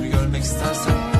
yüzümü görmek istersen